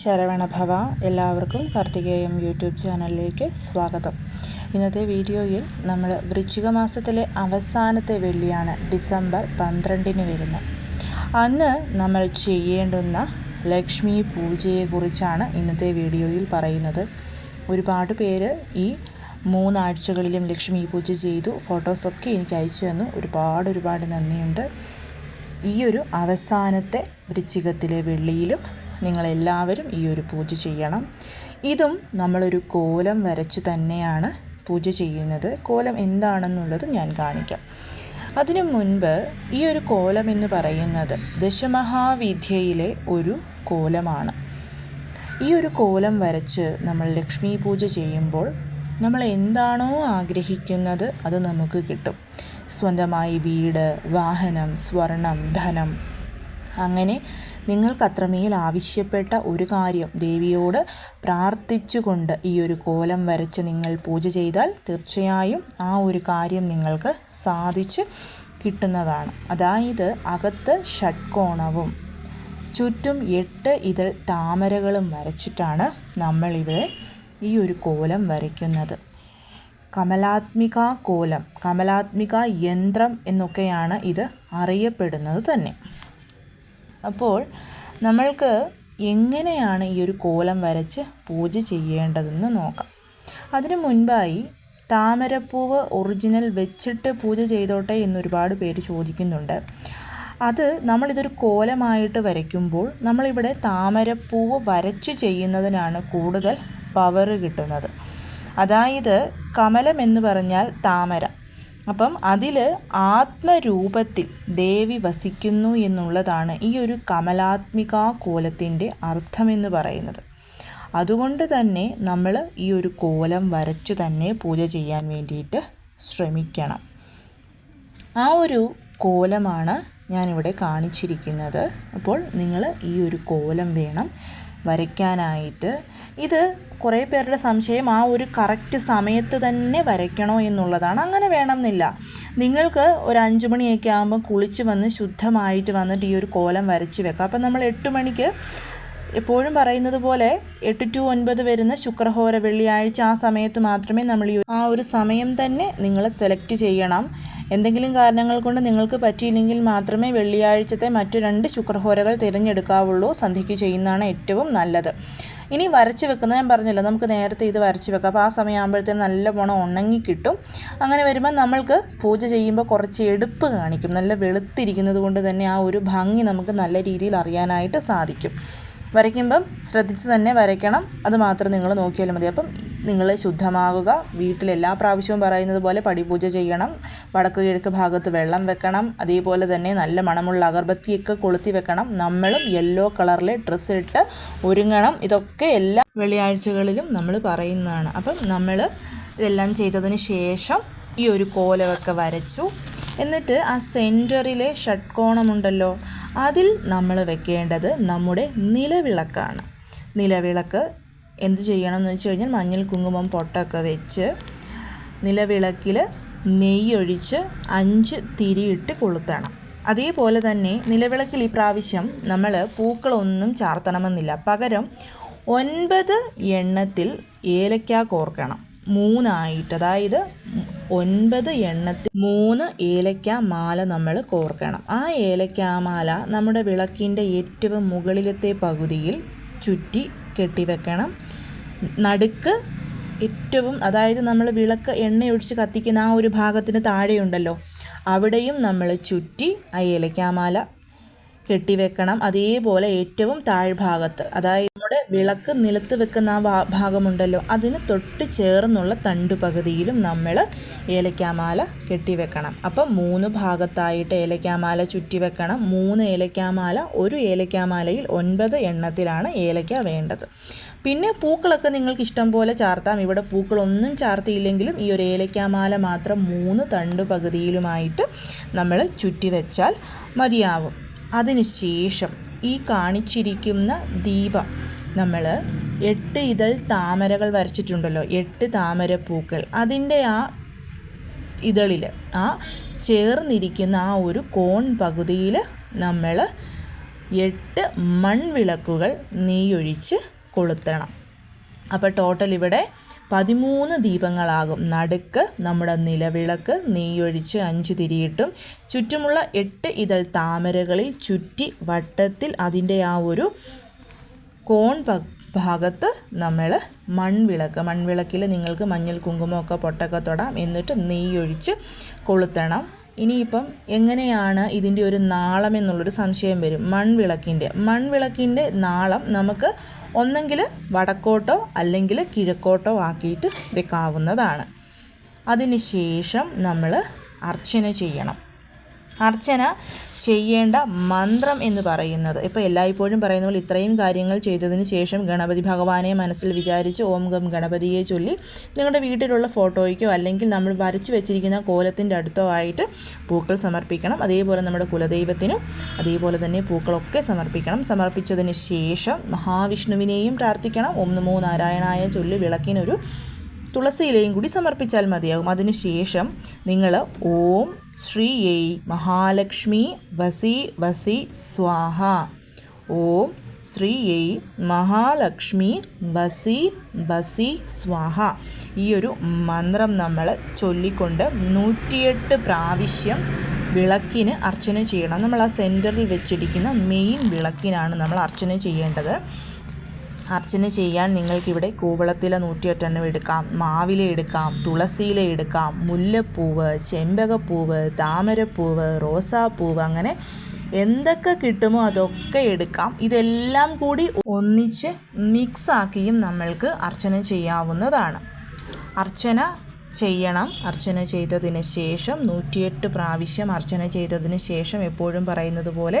ശരവണഭവ എല്ലാവർക്കും കാർത്തികേയം യൂട്യൂബ് ചാനലിലേക്ക് സ്വാഗതം. ഇന്നത്തെ വീഡിയോയിൽ നമ്മൾ വൃശ്ചിക മാസത്തിലെ അവസാനത്തെ വെള്ളിയാണ് ഡിസംബർ പന്ത്രണ്ടിന് വരുന്നത്. അന്ന് നമ്മൾ ചെയ്യേണ്ടുന്ന ലക്ഷ്മി പൂജയെക്കുറിച്ചാണ് ഇന്നത്തെ വീഡിയോയിൽ പറയുന്നത്. ഒരുപാട് പേര് ഈ മൂന്നാഴ്ചകളിലും ലക്ഷ്മി പൂജ ചെയ്തു ഫോട്ടോസൊക്കെ എനിക്ക് അയച്ചു തന്നു. ഒരുപാട് ഒരുപാട് നന്ദിയുണ്ട്. ഈ ഒരു അവസാനത്തെ വൃശ്ചികത്തിലെ വെള്ളിയിലും നിങ്ങളെല്ലാവരും ഈ ഒരു പൂജ ചെയ്യണം. ഇതും നമ്മളൊരു കോലം വരച്ച് തന്നെയാണ് പൂജ ചെയ്യുന്നത്. കോലം എന്താണെന്നുള്ളത് ഞാൻ കാണിക്കാം. അതിനു മുൻപ് ഈ ഒരു കോലം എന്ന് പറയുന്നത് ദശമഹാവിദ്യയിലെ ഒരു കോലമാണ്. ഈ ഒരു കോലം വരച്ച് നമ്മൾ ലക്ഷ്മി പൂജ ചെയ്യുമ്പോൾ നമ്മൾ എന്താണോ ആഗ്രഹിക്കുന്നത് അത് നമുക്ക് കിട്ടും. സ്വന്തമായി വീട് വാഹനം സ്വർണം ധനം അങ്ങനെ നിങ്ങൾക്ക് അത്രമേൽ ആവശ്യപ്പെട്ട ഒരു കാര്യം ദേവിയോട് പ്രാർത്ഥിച്ചുകൊണ്ട് ഈ ഒരു കോലം വരച്ച് നിങ്ങൾ പൂജ ചെയ്താൽ തീർച്ചയായും ആ ഒരു കാര്യം നിങ്ങൾക്ക് സാധിച്ച് കിട്ടുന്നതാണ്. അതായത് അകത്ത് ഷഡ്കോണവും ചുറ്റും എട്ട് ഇതൾ താമരകളും വരച്ചിട്ടാണ് നമ്മളിവിടെ ഈ ഒരു കോലം വരയ്ക്കുന്നത്. കമലാത്മിക കോലം കമലാത്മിക യന്ത്രം എന്നൊക്കെയാണ് ഇത് അറിയപ്പെടുന്നത് തന്നെ. അപ്പോൾ നമ്മൾക്ക് എങ്ങനെയാണ് ഈ ഒരു കോലം വരച്ച് പൂജ ചെയ്യേണ്ടതെന്ന് നോക്കാം. അതിനു മുൻപായി താമരപ്പൂവ് ഒറിജിനൽ വെച്ചിട്ട് പൂജ ചെയ്തോട്ടെ എന്നൊരുപാട് പേര് ചോദിക്കുന്നുണ്ട്. അത് നമ്മളിതൊരു കോലമായിട്ട് വരയ്ക്കുമ്പോൾ നമ്മളിവിടെ താമരപ്പൂവ് വരച്ച് ചെയ്യുന്നതിനാണ് കൂടുതൽ പവർ കിട്ടുന്നത്. അതായത് കമലം എന്ന് പറഞ്ഞാൽ താമര. അപ്പം അതിൽ ആത്മരൂപത്തിൽ ദേവി വസിക്കുന്നു എന്നുള്ളതാണ് ഈ ഒരു കമലാത്മിക കോലത്തിന്റെ അർത്ഥമെന്ന് പറയുന്നത്. അതുകൊണ്ട് തന്നെ നമ്മൾ ഈ ഒരു കോലം വരച്ചു തന്നെ പൂജ ചെയ്യാൻ വേണ്ടിയിട്ട് ശ്രമിക്കണം. ആ ഒരു കോലമാണ് ഞാനിവിടെ കാണിച്ചിരിക്കുന്നത്. അപ്പോൾ നിങ്ങൾ ഈ ഒരു കോലം വേണം വരയ്ക്കാനായിട്ട്. ഇത് കുറേ പേരുടെ സംശയം ആ ഒരു കറക്റ്റ് സമയത്ത് തന്നെ വരയ്ക്കണോ എന്നുള്ളതാണ്. അങ്ങനെ വേണമെന്നില്ല. നിങ്ങൾക്ക് ഒരു അഞ്ച് മണിയൊക്കെ ആകുമ്പോൾ കുളിച്ച് വന്ന് ശുദ്ധമായിട്ട് വന്നിട്ട് ഈ ഒരു കോലം വരച്ച് വെക്കാം. അപ്പം നമ്മൾ എട്ട് മണിക്ക് എപ്പോഴും പറയുന്നത് പോലെ എട്ട് ടു ഒൻപത് വരുന്ന ശുക്രഹോര വെള്ളിയാഴ്ച ആ സമയത്ത് മാത്രമേ നമ്മൾ ആ ഒരു സമയം തന്നെ നിങ്ങൾ സെലക്ട് ചെയ്യണം. എന്തെങ്കിലും കാരണങ്ങൾ കൊണ്ട് നിങ്ങൾക്ക് പറ്റിയില്ലെങ്കിൽ മാത്രമേ വെള്ളിയാഴ്ചത്തെ മറ്റു രണ്ട് ശുക്രഹോരകൾ തിരഞ്ഞെടുക്കാവുള്ളൂ. സന്ധ്യയ്ക്ക് ചെയ്യുന്നതാണ് ഏറ്റവും നല്ലത്. ഇനി വരച്ച് വെക്കുന്നത് ഞാൻ പറഞ്ഞല്ലോ നമുക്ക് നേരത്തെ ഇത് വരച്ച് വെക്കാം. അപ്പോൾ ആ നല്ല പോണം ഉണങ്ങി കിട്ടും. അങ്ങനെ വരുമ്പോൾ നമ്മൾക്ക് പൂജ ചെയ്യുമ്പോൾ കുറച്ച് എടുപ്പ് കാണിക്കും. നല്ല വെളുത്തിരിക്കുന്നത് കൊണ്ട് തന്നെ ആ ഒരു ഭംഗി നമുക്ക് നല്ല രീതിയിൽ അറിയാനായിട്ട് സാധിക്കും. വരയ്ക്കുമ്പം ശ്രദ്ധിച്ച് തന്നെ വരയ്ക്കണം. അത് മാത്രം നിങ്ങൾ നോക്കിയാലും മതി. അപ്പം നിങ്ങൾ ശുദ്ധമാകുക. വീട്ടിൽ എല്ലാ പ്രാവശ്യവും പറയുന്നത് പോലെ പടിപൂജ ചെയ്യണം. വടക്ക് കിഴക്ക് ഭാഗത്ത് വെള്ളം വെക്കണം. അതേപോലെ തന്നെ നല്ല മണമുള്ള അഗർബത്തിയൊക്കെ കൊളുത്തി വെക്കണം. നമ്മളും യെല്ലോ കളറിലെ ഡ്രസ്സ് ഇട്ട് ഒരുങ്ങണം. ഇതൊക്കെ എല്ലാ വെള്ളിയാഴ്ചകളിലും നമ്മൾ പറയുന്നതാണ്. അപ്പം നമ്മൾ ഇതെല്ലാം ചെയ്തതിന് ശേഷം ഈ ഒരു കോലമൊക്കെ വരച്ചു. എന്നിട്ട് ആ സെന്ററിലെ ഷഡ്കോണമുണ്ടല്ലോ അതിൽ നമ്മൾ വെക്കേണ്ടത് നമ്മുടെ നിലവിളക്കാണ്. നിലവിളക്ക് എന്ത് ചെയ്യണം എന്ന് വെച്ച് കഴിഞ്ഞാൽ മഞ്ഞൾ കുങ്കുമം പൊട്ടൊക്കെ വെച്ച് നിലവിളക്കിൽ നെയ്യൊഴിച്ച് അഞ്ച് തിരിയിട്ട് കൊളുത്തണം. അതേപോലെ തന്നെ നിലവിളക്കിൽ ഈ പ്രാവശ്യം നമ്മൾ പൂക്കളൊന്നും ചാർത്തണമെന്നില്ല. പകരം ഒൻപത് എണ്ണത്തിൽ ഏലക്ക കോർക്കണം. മൂന്നായിട്ട് അതായത് ഒൻപത് എണ്ണത്തിൽ മൂന്ന് ഏലക്ക മാല നമ്മൾ കോർക്കണം. ആ ഏലക്ക മാല നമ്മുടെ വിളക്കിന്റെ ഏറ്റവും മുകളിലത്തെ പകുതിയിൽ ചുറ്റി കെട്ടിവെക്കണം. നടുക്ക് ഏറ്റവും അതായത് നമ്മൾ വിളക്ക് എണ്ണയൊഴിച്ച് കത്തിക്കുന്ന ആ ഒരു ഭാഗത്തിന് താഴെയുണ്ടല്ലോ അവിടെയും നമ്മൾ ചുറ്റി ആ ഏലക്കാമാല കെട്ടിവെക്കണം. അതേപോലെ ഏറ്റവും താഴ്ഭാഗത്ത് അതായത് നമ്മുടെ വിളക്ക് നിലത്ത് വെക്കുന്ന ആ ഭാഗമുണ്ടല്ലോ അതിന് തൊട്ട് ചേർന്നുള്ള തണ്ടു പകുതിയിലും നമ്മൾ ഏലക്കാമാല കെട്ടിവെക്കണം. അപ്പം മൂന്ന് ഭാഗത്തായിട്ട് ഏലക്കാമാല ചുറ്റി വെക്കണം മൂന്ന് ഏലക്കാമാല ഒരു ഏലക്കാമാലയിൽ ഒൻപത് എണ്ണത്തിലാണ് ഏലക്ക വേണ്ടത്. പിന്നെ പൂക്കളൊക്കെ നിങ്ങൾക്ക് ഇഷ്ടം പോലെ ചാർത്താം. ഇവിടെ പൂക്കളൊന്നും ചാർത്തിയില്ലെങ്കിലും ഈ ഒരു ഏലക്കാമാല മാത്രം മൂന്ന് തണ്ട് പകുതിയിലുമായിട്ട് നമ്മൾ ചുറ്റി വെച്ചാൽ മതിയാവും. അതിനുശേഷം ഈ കാണിച്ചിരിക്കുന്ന ദീപം നമ്മൾ എട്ട് ഇതൾ താമരകൾ വരച്ചിട്ടുണ്ടല്ലോ എട്ട് താമരപ്പൂക്കൾ. അതിന്റെ ആ ഇതളിൽ ആ ചേർന്നിരിക്കുന്ന ആ ഒരു കോൺ പകുതിയിൽ നമ്മൾ എട്ട് മൺവിളക്കുകൾ നെയ്യൊഴിച്ച് കൊളുത്തണം. അപ്പോൾ ടോട്ടൽ ഇവിടെ പതിമൂന്ന് ദീപങ്ങളാകും. നടുക്ക് നമ്മുടെ നിലവിളക്ക് നെയ്യൊഴിച്ച് അഞ്ച് തിരിയിട്ടും ചുറ്റുമുള്ള എട്ട് ഇതൾ താമരകളിൽ ചുറ്റി വട്ടത്തിൽ അതിന്റെ ആ ഒരു കോൺ ഭാഗത്ത് നമ്മൾ മൺവിളക്ക് മൺവിളക്കിൽ നിങ്ങൾക്ക് മഞ്ഞൾ കുങ്കുമമൊക്കെ പൊട്ടൊക്കെ തൊടാം. എന്നിട്ട് നെയ്യൊഴിച്ച് കൊളുത്തണം. ഇനിയിപ്പം എങ്ങനെയാണ് ഇതിന്റെ ഒരു നാളം എന്നുള്ളൊരു സംശയം വരും. മൺവിളക്കിന്റെ. മൺവിളക്കിന്റെ നാളം നമുക്ക് ഒന്നെങ്കിൽ വടക്കോട്ടോ അല്ലെങ്കിൽ കിഴക്കോട്ടോ ആക്കിയിട്ട് വെക്കാവുന്നതാണ്. അതിന് ശേഷം നമ്മൾ അർച്ചന ചെയ്യണം. അർച്ചന ചെയ്യേണ്ട മന്ത്രം എന്ന് പറയുന്നത്. ഇപ്പോൾ എല്ലായ്പ്പോഴും പറയുന്ന പോലെ ഇത്രയും കാര്യങ്ങൾ ചെയ്തതിന് ശേഷം ഗണപതി ഭഗവാനെ മനസ്സിൽ വിചാരിച്ച് ഓം ഗം ഗണപതിയെ ചൊല്ലി നിങ്ങളുടെ വീട്ടിലുള്ള ഫോട്ടോയ്ക്കോ അല്ലെങ്കിൽ നമ്മൾ വരച്ചു വെച്ചിരിക്കുന്ന കോലത്തിന്റെ അടുത്തോ ആയിട്ട് പൂക്കൾ സമർപ്പിക്കണം. അതേപോലെ നമ്മുടെ കുലദൈവത്തിനും അതേപോലെ തന്നെ പൂക്കളൊക്കെ സമർപ്പിക്കണം. സമർപ്പിച്ചതിന് ശേഷം മഹാവിഷ്ണുവിനെയും പ്രാർത്ഥിക്കണം. ഓം നമോ നാരായണായ ചൊല്ലി വിളക്കിനൊരു തുളസിയിലയും കൂടി സമർപ്പിച്ചാൽ മതിയാകും. അതിനുശേഷം നിങ്ങൾ ഓം ശ്രീയൈ മഹാലക്ഷ്മി വസി വസി സ്വാഹ. ഓം ശ്രീയൈ മഹാലക്ഷ്മി വസി വസി സ്വാഹ. ഈ ഒരു മന്ത്രം നമ്മൾ ചൊല്ലിക്കൊണ്ട് നൂറ്റിയെട്ട് പ്രാവശ്യം വിളക്കിന് അർച്ചന ചെയ്യണം. നമ്മൾ ആ സെന്ററിൽ വെച്ചിരിക്കുന്ന മെയിൻ വിളക്കിനാണ് നമ്മൾ അർച്ചന ചെയ്യേണ്ടത്. അർച്ചന ചെയ്യാൻ നിങ്ങൾക്കിവിടെ കൂവളത്തില നൂറ്റിയൊറ്റെണ്ണം എടുക്കാം. മാവില എടുക്കാം തുളസിയില എടുക്കാം മുല്ലപ്പൂവ് ചെമ്പകപ്പൂവ് താമരപ്പൂവ് റോസാപ്പൂവ് അങ്ങനെ എന്തൊക്കെ കിട്ടുമോ അതൊക്കെ എടുക്കാം. ഇതെല്ലാം കൂടി ഒന്നിച്ച് മിക്സാക്കിയും നമ്മൾക്ക് അർച്ചന ചെയ്യാവുന്നതാണ്. അർച്ചന ചെയ്യണം. അർച്ചന ചെയ്തതിന് ശേഷം നൂറ്റിയെട്ട് പ്രാവശ്യം അർച്ചന ചെയ്തതിന് ശേഷം എപ്പോഴും പറയുന്നത് പോലെ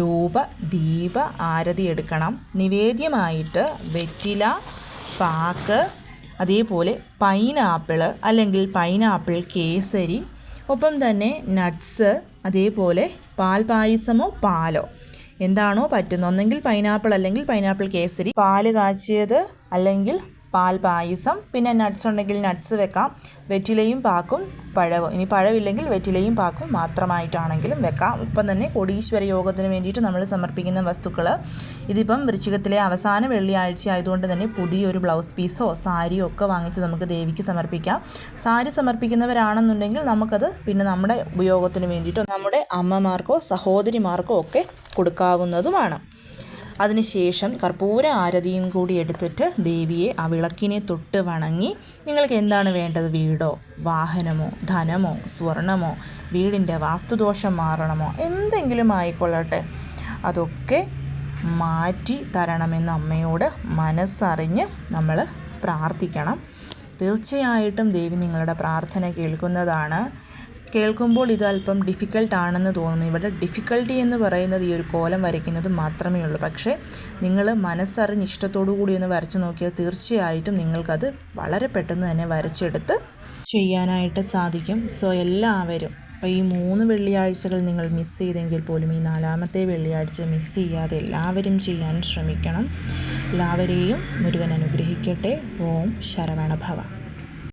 ധൂപ ദീപ ആരതി എടുക്കണം. നിവേദ്യമായിട്ട് വെറ്റില പാക്ക് അതേപോലെ പൈനാപ്പിൾ അല്ലെങ്കിൽ പൈനാപ്പിൾ കേസരി ഒപ്പം തന്നെ നട്ട്സ് അതേപോലെ പാൽ പായസമോ പാലോ. എന്താണോ പറ്റുന്നത് ഒന്നെങ്കിൽ പൈനാപ്പിൾ അല്ലെങ്കിൽ പൈനാപ്പിൾ കേസരി. പാൽ കാച്ചിയത് അല്ലെങ്കിൽ പാൽ പായസം പിന്നെ നട്ട്സ് ഉണ്ടെങ്കിൽ നട്ട്സ് വെക്കാം. വെറ്റിലയും പാക്കും പഴവും. ഇനി പഴവില്ലെങ്കിൽ വെറ്റിലയും പാക്കും മാത്രമായിട്ടാണെങ്കിലും വെക്കാം. ഇപ്പം തന്നെ കൊടീശ്വര യോഗത്തിന് വേണ്ടിയിട്ട് നമ്മൾ സമർപ്പിക്കുന്ന വസ്തുക്കൾ ഇതിപ്പം വൃശ്ചികത്തിലെ അവസാന വെള്ളിയാഴ്ച ആയതുകൊണ്ട് തന്നെ പുതിയൊരു ബ്ലൗസ് പീസോ സാരിയോ ഒക്കെ വാങ്ങിച്ച് നമുക്ക് ദേവിക്ക് സമർപ്പിക്കാം. സാരി സമർപ്പിക്കുന്നവരാണെന്നുണ്ടെങ്കിൽ നമുക്കത് പിന്നെ നമ്മുടെ ഉപയോഗത്തിന് വേണ്ടിയിട്ടോ നമ്മുടെ അമ്മമാർക്കോ സഹോദരിമാർക്കോ ഒക്കെ കൊടുക്കാവുന്നതുമാണ്. അതിനുശേഷം കർപ്പൂര ആരതിയും കൂടി എടുത്തിട്ട് ദേവിയെ ആ വിളക്കിനെ തൊട്ട് വണങ്ങി നിങ്ങൾക്ക് എന്താണ് വേണ്ടത്? വീടോ വാഹനമോ ധനമോ സ്വർണമോ വീടിന്റെ വാസ്തുദോഷം മാറണമോ? എന്തെങ്കിലും ആയിക്കൊള്ളട്ടെ. അതൊക്കെ മാറ്റി തരണമെന്ന് അമ്മയോട് മനസ്സറിഞ്ഞ് നമ്മൾ പ്രാർത്ഥിക്കണം. തീർച്ചയായിട്ടും ദേവി നിങ്ങളുടെ പ്രാർത്ഥന കേൾക്കുന്നതാണ്. കേൾക്കുമ്പോൾ ഇത് അല്പം ഡിഫിക്കൽട്ട് ആണെന്ന് തോന്നുന്നു. ഇവിടെ ഡിഫിക്കൽട്ടി എന്ന് പറയുന്നത് ഈ ഒരു കോലം വരയ്ക്കുന്നത് മാത്രമേ ഉള്ളൂ. പക്ഷേ നിങ്ങൾ മനസ്സറിഞ്ഞ് ഇഷ്ടത്തോടു കൂടി ഒന്ന് വരച്ചു നോക്കിയാൽ തീർച്ചയായിട്ടും നിങ്ങൾക്കത് വളരെ പെട്ടെന്ന് തന്നെ വരച്ചെടുത്ത് ചെയ്യാനായിട്ട് സാധിക്കും. സോ എല്ലാവരും അപ്പോൾ ഈ മൂന്ന് വെള്ളിയാഴ്ചകൾ നിങ്ങൾ മിസ് ചെയ്തെങ്കിൽ പോലും ഈ നാലാമത്തെ വെള്ളിയാഴ്ച മിസ് ചെയ്യാതെ എല്ലാവരും ചെയ്യാൻ ശ്രമിക്കണം. എല്ലാവരെയും മുരുകൻ അനുഗ്രഹിക്കട്ടെ. ഓം ശരവണഭവ.